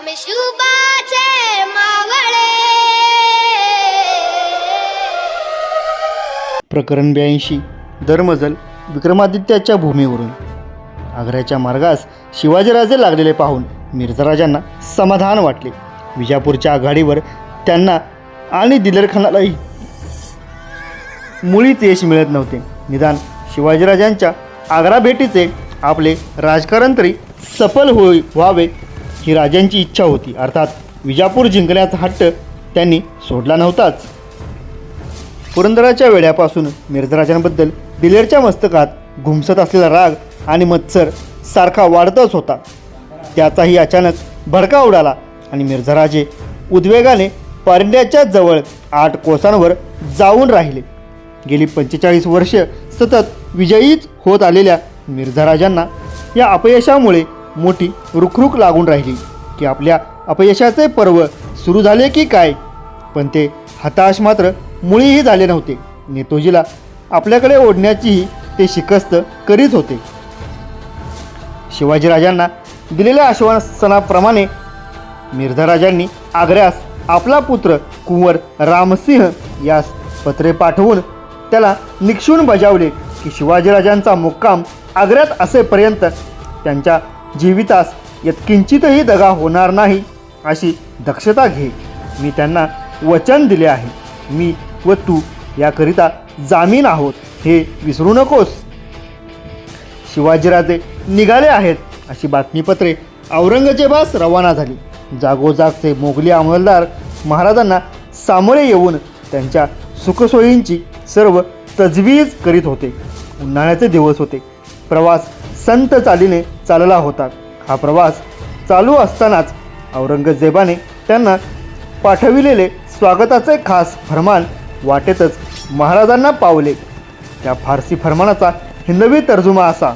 आम्ही मावळे प्रकरण ब्याऐंशी दरमजल विक्रमादित्याच्या भूमीवरून. आग्र्याच्या मार्गास शिवाजीराजे लागलेले पाहून मिर्झाराजांना समाधान वाटले. विजापूरच्या आघाडीवर त्यांना आणि दिलरखानालाही मुळीच यश मिळत नव्हते. निदान शिवाजीराजांच्या आग्रा भेटीचे आपले राजकारण तरी सफल होई व्हावे ही राजांची इच्छा होती. अर्थात विजापूर जिंकण्याचा हट्ट त्यांनी सोडला नव्हताच. पुरंदराच्या वेड्यापासून मिर्झराजांबद्दल दिलेरच्या मस्तकात घुमसत असलेला राग आणि मत्सर सारखा वाढतच होता. त्याचाही अचानक भडका उडाला आणि मिर्झराजे उद्वेगाने पारंड्याच्या जवळ आठ कोसांवर जाऊन राहिले. गेली पंचेचाळीस वर्ष सतत विजयीच होत आलेल्या मिर्झराजांना या अपयशामुळे मोठी रुखरुख लागून राहिली की आपल्या अपयशाचे पर्व सुरू झाले की काय? पण ते हताश मात्र मुळीही झाले नव्हते. नेतोजीला आपल्याकडे ओढण्याचीही ते शिकस्त करीत होते. शिवाजीराजांना दिलेल्या आश्वासनाप्रमाणे मिर्झाराजांनी आग्र्यास आपला पुत्र कुंवर रामसिंह यास पत्रे पाठवून त्याला निक्षून बजावले की शिवाजीराजांचा मुक्काम आग्र्यात असेपर्यंत त्यांच्या जीवितास यत्किंचितही दगा होणार नाही अशी दक्षता घे. मी त्यांना वचन दिले आहे. मी व तू याकरिता जामीन आहोत हे विसरू नकोस. शिवाजीराजे निघाले आहेत अशी बातमीपत्रे औरंगजेबास रवाना झाली. जागोजागचे मोगली अंमलदार महाराजांना सामोरे येऊन त्यांच्या सुखसोयींची सर्व तजवीज करीत होते. उन्हाळ्याचे दिवस होते. प्रवास संत चालीने चालला होता. हा प्रवास चालू असतानाच औरंगजेबाने त्यांना पाठविलेले स्वागताचे खास फरमान वाटेतच महाराजांना पावले. त्या फारसी फरमानाचा हिंदवी तर्जुमा असा.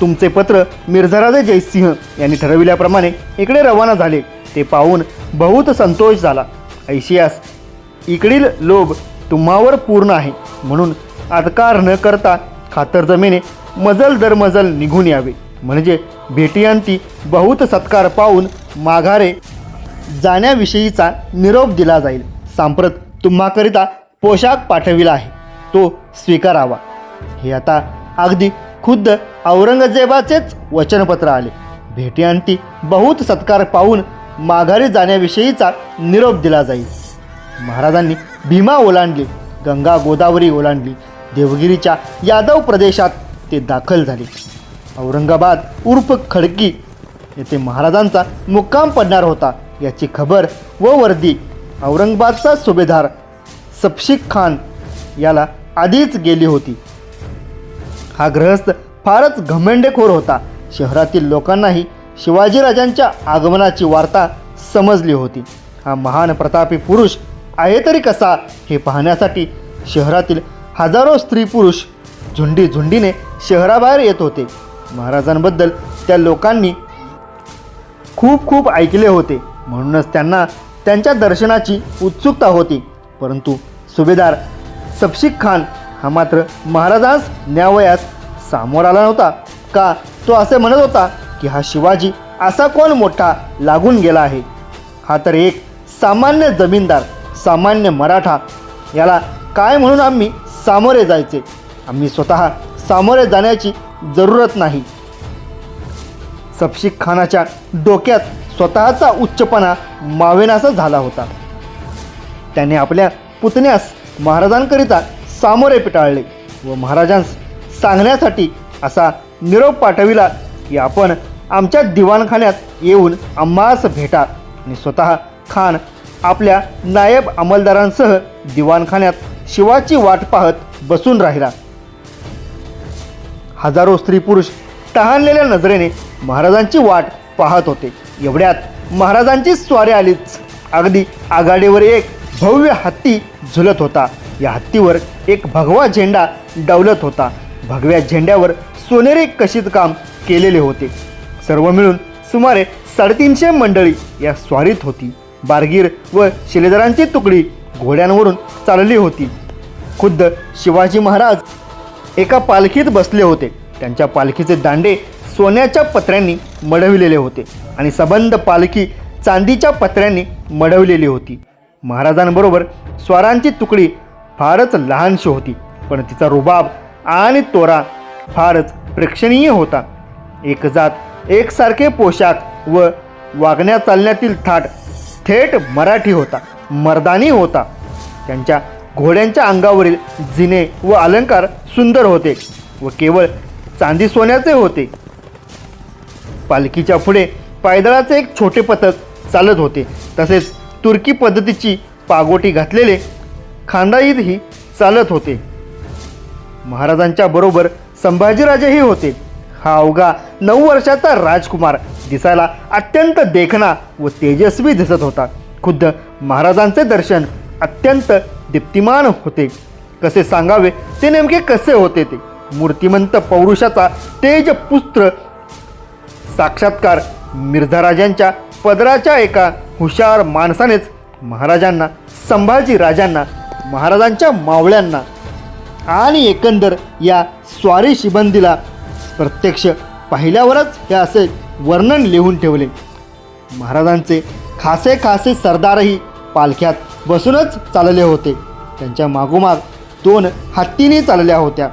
तुमचे पत्र मिर्झराजे जयसिंह यांनी ठरविल्याप्रमाणे इकडे रवाना झाले. ते पाहून बहुत संतोष झाला. ऐशियास इकडील लोभ तुम्हावर पूर्ण आहे. म्हणून आदकार न करता खातरजमेने मजल दर मजल निघून यावे. म्हणजे भेटियांती बहुत सत्कार पाहून माघारे जाण्याविषयीचा निरोप दिला जाईल. सांप्रत तुम्हाकरिता पोशाख पाठविला आहे. तो स्वीकारावा. हे आता अगदी खुद्द औरंगजेबाचेच वचनपत्र आले. भेटीअंती बहुत सत्कार पाहून माघारी जाण्याविषयीचा निरोप दिला जाईल. महाराजांनी भीमा ओलांडली गंगा गोदावरी ओलांडली देवगिरीच्या यादव प्रदेशात ते दाखल झाले. औरंगाबाद उर्फ खडकी येथे महाराजांचा मुक्काम पडणार होता याची खबर व वर्दी औरंगाबादचा सुभेदार सपशिक खान याला आधीच गेली होती. हा ग्रहस्थ फारच घमेंडेखोर होता. शहरातील लोकांनाही शिवाजीराजांच्या आगमनाची वार्ता समजली होती. हा महान प्रतापी पुरुष आहे तरी कसा हे पाहण्यासाठी शहरातील हजारो स्त्री पुरुष झुंडी झुंडीने शहराबाहेर येत होते. महाराजांबद्दल त्या लोकांनी खूप खूप ऐकले होते. म्हणूनच त्यांना त्यांच्या दर्शनाची उत्सुकता होती. परंतु सुभेदार सपशिक खान हा मात्र महाराजांस न्यावयास सामोर आला नव्हता. का? तो असे म्हणत होता की हा शिवाजी असा कोण मोठा लागून गेला आहे? हा तर एक सामान्य जमीनदार सामान्य मराठा याला काय म्हणून आम्ही सामोरे जायचे? आम्ही स्वतः सामोरे जाण्याची जरूरत नाही. सपशिक खानाच्या डोक्यात स्वतःचा उच्चपणा मावेनासा झाला होता. त्याने आपल्या पुतण्यास महाराजांकरिता सामोरे पिटाळले व महाराजांस सांगण्यासाठी असा निरोप पाठविला की आपण आमच्या दिवाणखान्यात येऊन आम्हास भेटा आणि स्वतः खान आपल्या नायब अंमलदारांसह दिवाणखान्यात शिवाची वाट पाहत बसून राहिला. हजारो स्त्री पुरुष तहानलेल्या नजरेने महाराजांची वाट पाहत होते. एवढ्यात महाराजांची स्वारी आलीच. अगदी आघाडीवर एक भव्य हत्ती झुलत होता. या हत्तीवर एक भगवा झेंडा डवलत होता. भगव्या झेंड्यावर सोनेरी कशीत काम केलेले होते. सर्व मिळून सुमारे साडेतीनशे मंडळी या स्वारीत होती. बारगीर व शिलेदारांची तुकडी घोड्यांवरून चालली होती. खुद्द शिवाजी महाराज एका पालखीत बसले होते. त्यांच्या पालखीचे दांडे सोन्याच्या पत्र्यांनी मढविलेले होते आणि सबंध पालखी चांदीच्या पत्र्यांनी मढवलेली होती. महाराजांबरोबर स्वारांची तुकडी फारच लहानशी होती पण तिचा रुबाब आणि तोरा फारच प्रेक्षणीय होता. एक जात एकसारखे पोशाख व वागण्या चालण्यातील थाट थेट मराठी होता मर्दानी होता. त्यांच्या घोड्यांच्या अंगावरील जिने व अलंकार सुंदर होते व केवळ चांदी सोन्याचे होते. पालखीच्या पुढे पायदळाचे एक छोटे पथक चालत होते. तसेच तुर्की पद्धतीची पागोटी घातलेले खांदाईदही चालत होते. महाराजांच्या बरोबर संभाजीराजेही होते. हा अवघा नऊ वर्षाचा राजकुमार दिसायला अत्यंत देखणा व तेजस्वी दिसत होता. खुद्द महाराजांचे दर्शन अत्यंत दीप्तिमान होते. कसे सांगावे? ते नेमके कसे होते ते? मूर्तिमंत पौरुषाचा तेजपुत्र साक्षात्कार मिर्झाराजांच्या पदराच्या एका हुशार माणसानेच महाराजांना संभाजी राजांना महाराजांच्या मावळ्यांना आणि एकंदर या स्वारी शिबंदीला प्रत्यक्ष पाहिल्यावरच हे असे वर्णन लिहून ठेवले. महाराजांचे खासे खासे सरदारही पालख्यात बसूनच चालले होते. त्यांच्या मागोमाग दोन हत्तीनी चालल्या होत्या.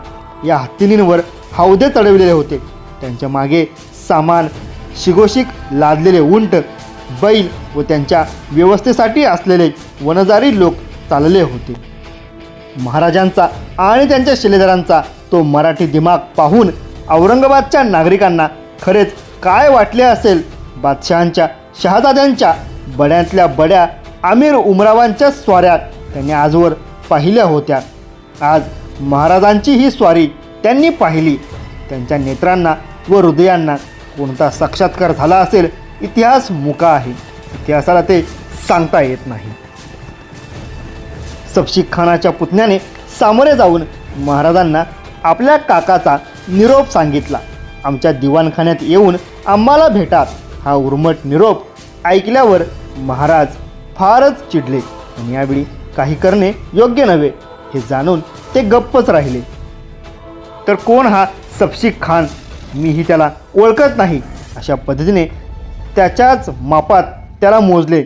या हत्तीनींवर हौदे चढविलेले होते. त्यांच्या मागे सामान शिगोशिक लादलेले उंट बैल व त्यांच्या व्यवस्थेसाठी असलेले वनजारी लोक चालले होते. महाराजांचा आणि त्यांच्या शिलेदारांचा तो मराठी दिमाग पाहून औरंगाबादच्या नागरिकांना खरेच काय वाटले असेल? बादशहांच्या शहाजाद्यांच्या बड्यातल्या बड्या आमिर उमरावांच्या स्वाऱ्या त्यांनी आजवर पाहिल्या होत्या. आज महाराजांची ही स्वारी त्यांनी पाहिली. त्यांच्या नेत्रांना व हृदयांना कोणता साक्षात्कार झाला असेल इतिहास मुका आहे. इतिहासाला ते सांगता येत नाही. सबशीख खानाच्या पुतण्याने सामोरे जाऊन महाराजांना आपल्या काकाचा निरोप सांगितला. आमच्या दिवाणखान्यात येऊन आम्हाला भेटात हा उर्मट निरोप ऐकल्यावर महाराज फारच चिडले. आणि यावेळी काही करणे योग्य नव्हे हे जाणून ते गप्पच राहिले. तर कोण हा सपशिक खान? मीही त्याला ओळखत नाही. अशा पद्धतीने त्याच्याच मापात त्याला मोजले.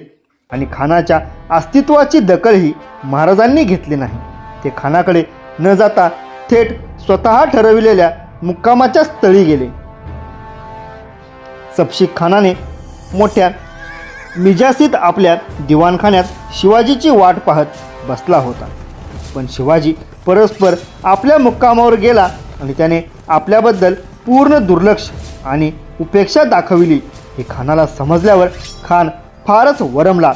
आणि खानाच्या अस्तित्वाची दखलही महाराजांनी घेतली नाही. ते खानाकडे न जाता थेट स्वतः ठरविलेल्या मुक्कामाच्या स्थळी गेले. सबशीख खानाने मोठ्या मिजासीत आपल्या दिवाणखान्यात शिवाजीची वाट पाहत बसला होता. पण शिवाजी परस्पर आपल्या मुक्कामावर गेला आणि त्याने आपल्याबद्दल पूर्ण दुर्लक्ष आणि उपेक्षा दाखविली हे खानाला समजल्यावर खान फारच वरमला.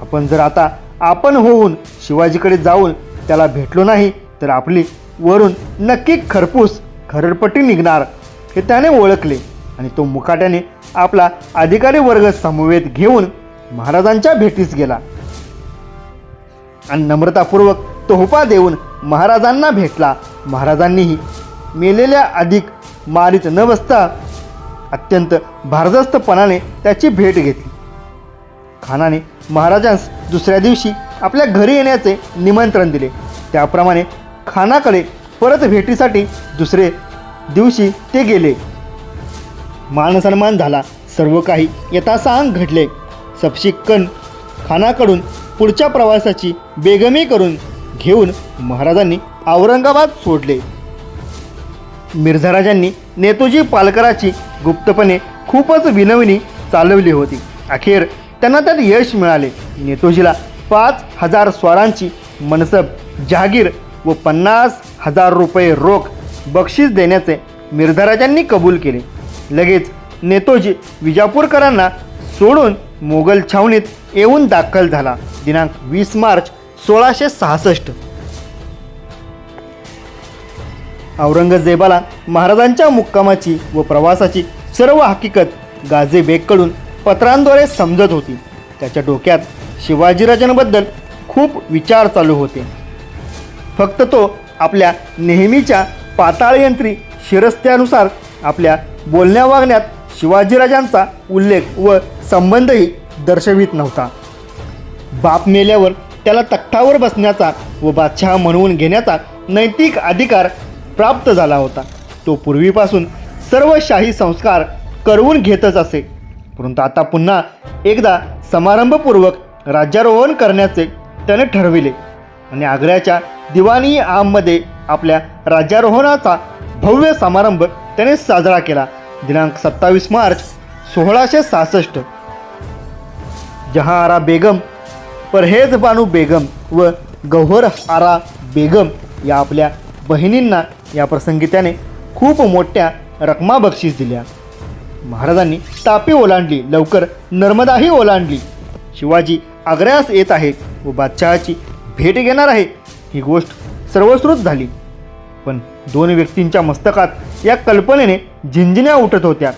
आपण जर आता आपण होऊन शिवाजीकडे जाऊन त्याला भेटलो नाही तर आपली वरून नक्की खरपूस खरडपट्टी निघणार हे त्याने ओळखले. आणि तो मुकाट्याने आपला अधिकारी वर्ग समवेत घेऊन महाराजांच्या भेटीस गेला. आणि नम्रतापूर्वक तोहफा देऊन महाराजांना भेटला. महाराजांनीही मेलेल्या अधिक मारीत न बसता अत्यंत भारदस्तपणाने त्याची भेट घेतली. खानाने महाराजांस दुसऱ्या दिवशी आपल्या घरी येण्याचे निमंत्रण दिले. त्याप्रमाणे खानाकडे परत भेटीसाठी दुसरे दिवशी ते गेले. मानसन्मान झाला. सर्व काही यथासांग घडले. सपशिक्कन खानाकडून पुढच्या प्रवासाची बेगमी करून घेऊन महाराजांनी औरंगाबाद सोडले. मिर्झाराजांनी नेतोजी पालकराची गुप्तपणे खूपच विनवणी चालवली होती. अखेर त्यांना त्यात यश मिळाले. नेतोजीला पाच हजार स्वारांची मनसब जहागीर व पन्नास हजार रुपये रोख बक्षीस देण्याचे मिर्झाराजांनी कबूल केले. लगेच नेतोजी विजापूरकरांना सोडून मोगल छावणीत येऊन दाखल झाला. दिनांक वीस मार्च सोळाशे सहासष्ट. औरंगजेबाला महाराजांच्या मुक्कामाची व प्रवासाची सर्व हकीकत गाझे बेगकडून पत्रांद्वारे समजत होती. त्याच्या डोक्यात शिवाजीराजांबद्दल खूप विचार चालू होते. फक्त तो आपल्या नेहमीच्या पाताळयंत्री शिरस्त्यानुसार आपल्या बोलण्या वागण्यात शिवाजीराजांचा उल्लेख व संबंधही दर्शवित नव्हता. बाप मेल्यावर त्याला तख्तावर बसण्याचा व बादशहा म्हणवून घेण्याचा नैतिक अधिकार प्राप्त झाला होता. तो पूर्वीपासून सर्व शाही संस्कार करवून घेतच असे. परंतु आता पुन्हा एकदा समारंभपूर्वक राज्यारोहण करण्याचे त्याने ठरविले आणि आग्र्याच्या दिवाणी आममध्ये आपल्या राज्यारोहणाचा भव्य समारंभ त्याने साजरा केला. दिनांक सत्तावीस मार्च सोळाशे सहासष्ट. जहाआरा बेगम परहेज बानू बेगम व गौहर आरा बेगम या आपल्या बहिणींना या प्रसंगी त्याने खूप मोठ्या रकमा बक्षीस दिल्या. महाराजांनी तापी ओलांडली लवकर नर्मदाही ओलांडली. शिवाजी आग्र्यास येत आहे व बादशहाची भेट घेणार आहे ही गोष्ट सर्वश्रुत झाली. पण दोन व्यक्तींच्या मस्तकात या कल्पनेने झिंझिन्या उठत होत्या.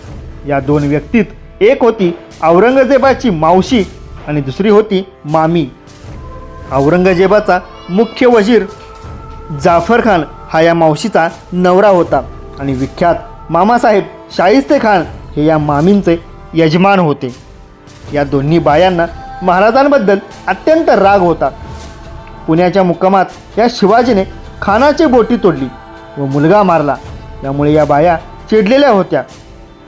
या दोन व्यक्तीत एक होती औरंगजेबाची मावशी आणि दुसरी होती मामी. औरंगजेबाचा मुख्य वजीर जाफर खान हा या मावशीचा नवरा होता आणि विख्यात मामासाहेब शाहिस्ते खान हे या मामींचे यजमान होते. या दोन्ही बायांना महाराजांबद्दल अत्यंत राग होता. पुण्याच्या मुक्कामात या शिवाजीने खानाची बोटी तोडली. व मुलगा मारला. त्यामुळे या बाया चिडलेल्या होत्या.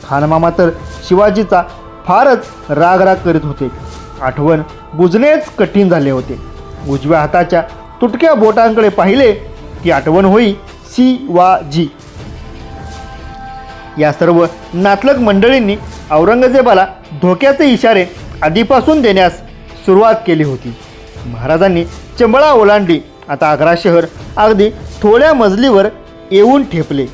खानमामा तर शिवाजीचा फारच राग राग करीत होते. आठवण बुजणेच कठीण झाले होते. उजव्या हाताच्या तुटक्या बोटांकडे पाहिले की आठवण होई शिवाजी या सर्व नातलक मंडळींनी औरंगजेबाला धोक्याचे इशारे आधीपासून देण्यास सुरुवात केली होती. महाराजांनी चंबळा ओलांडली. आता आग्रा शहर अगदी थोड्या मजलीवर येऊन ठेपले.